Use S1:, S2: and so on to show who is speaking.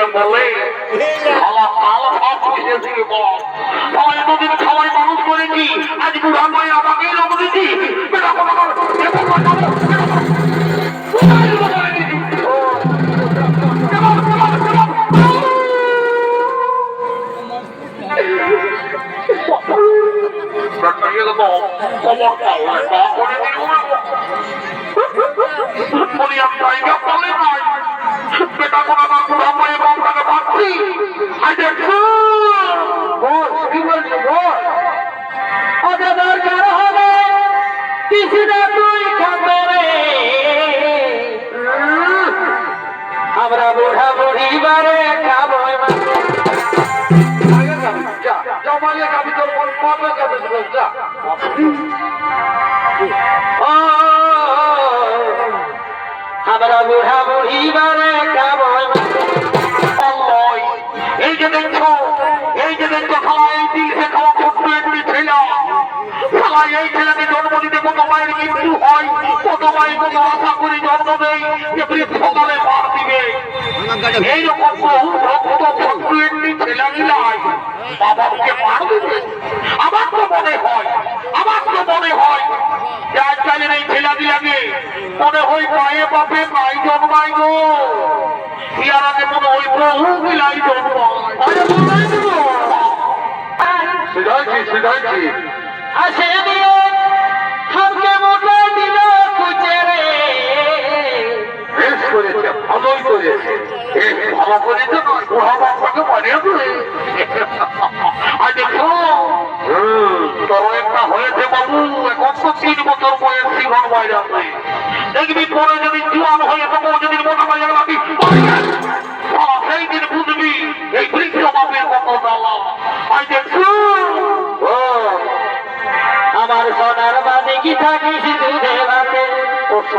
S1: জন্য বলে খাওয়া কাল ভাত বল খাওয়া এতদিন খাওয়াই মানুষ করেছি আজ বুড়া মাই আমাকেই লোক দিচ্ছি বেটা কোনো
S2: দরকার হবে কিছুটা তুই খাবে আমরা বুড়া বুড়ি বারে খাব
S1: মালিয়ে কাবি তোর পাবে কাবি যা খালা এই ছেলেকে জন্ম দিতে কত মায়ের মৃত্যু হয়, কত মায়ের কত আশা করে জন্ম দেয়, যে বৃদ্ধকালে পার দিবে। এইরকম বহু ভক্ত ছোট্ট একটি ছেলে বাবাকে পার দিবে। আমার তো মনে হয়, আমার তো মনে হয়, যে আজকালের হয় হয় সিধাইছি। ভালোই করেছে। এই ভালো বানিয়ে আর দেখো তোর একটা হয়েছে বাবু এখন তো তিন বছর বয়স জীবন বাইরে দেখবি পরে যদি জোয়ান হয়ে তবু যদি মোটা বাইরে লাগি